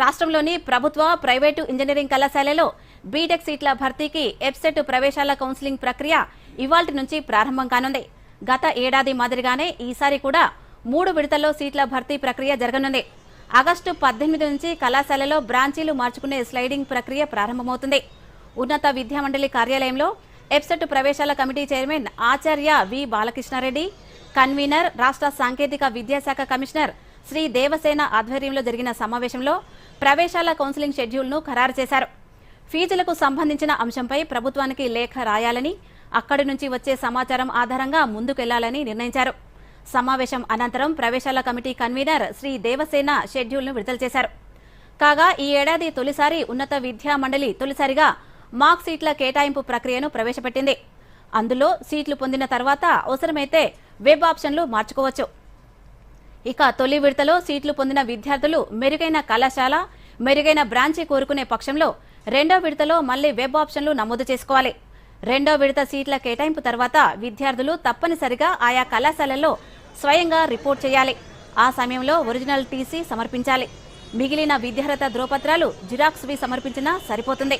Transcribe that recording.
రాష్ట్రంలోని ప్రభుత్వ private engineering కళాశాలలో బీటెక్ సీట్ల భర్తీకి ఎబ్సెట్ ప్రవేశాల కౌన్సిలింగ్ ప్రక్రియ ఇవాల్టి నుంచి ప్రారంభం కానుంది. గత ఏడాది మాదిరిగానే ఈసారి కూడా మూడు విడతల్లో సీట్ల భర్తీ ప్రక్రియ జరగనుంది. ఆగస్టు పద్దెనిమిది నుంచి కళాశాలలో బ్రాంచీలు మార్చుకునే స్లైడింగ్ ప్రక్రియ ప్రారంభమవుతుంది. ఉన్నత విద్యామండలి కార్యాలయంలో ఎబ్సెట్ ప్రవేశాల కమిటీ చైర్మన్ ఆచార్య వి బాలకృష్ణారెడ్డి కన్వీనర్ రాష్ట్ర సాంకేతిక విద్యాశాఖ కమిషనర్ శ్రీ దేవసేన ఆధ్వర్యంలో జరిగిన సమావేశంలో ప్రవేశాల కౌన్సిలింగ్ షెడ్యూల్ను ఖరారు చేశారు. ఫీజులకు సంబంధించిన అంశంపై ప్రభుత్వానికి లేఖ రాయాలని అక్కడి నుంచి వచ్చే సమాచారం ఆధారంగా ముందుకెళ్ళాలని నిర్ణయించారు. సమావేశం అనంతరం ప్రవేశాల కమిటీ కన్వీనర్ శ్రీ దేవసేన షెడ్యూల్ను విడుదల చేశారు. కాగా ఈ ఏడాది తొలిసారి ఉన్నత విద్యా మండలి తొలిసారిగా మార్క్ సీట్ల కేటాయింపు ప్రక్రియను ప్రవేశపెట్టింది. అందులో సీట్లు పొందిన తర్వాత అవసరమైతే వెబ్ ఆప్షన్లు మార్చుకోవచ్చు. ఇక తొలి విడతలో సీట్లు పొందిన విద్యార్థులు మెరుగైన కళాశాల మెరుగైన బ్రాంచి కోరుకునే పక్షంలో రెండో విడతలో మళ్ళీ వెబ్ ఆప్షన్లు నమోదు చేసుకోవాలి. రెండో విడత సీట్ల కేటాయింపు తర్వాత విద్యార్థులు తప్పనిసరిగా ఆయా కళాశాలల్లో స్వయంగా రిపోర్ట్ చేయాలి. ఆ సమయంలో ఒరిజినల్ టీసీ సమర్పించాలి. మిగిలిన విద్యార్హత ధ్రువపత్రాలు జిరాక్స్వి సమర్పించినా సరిపోతుంది.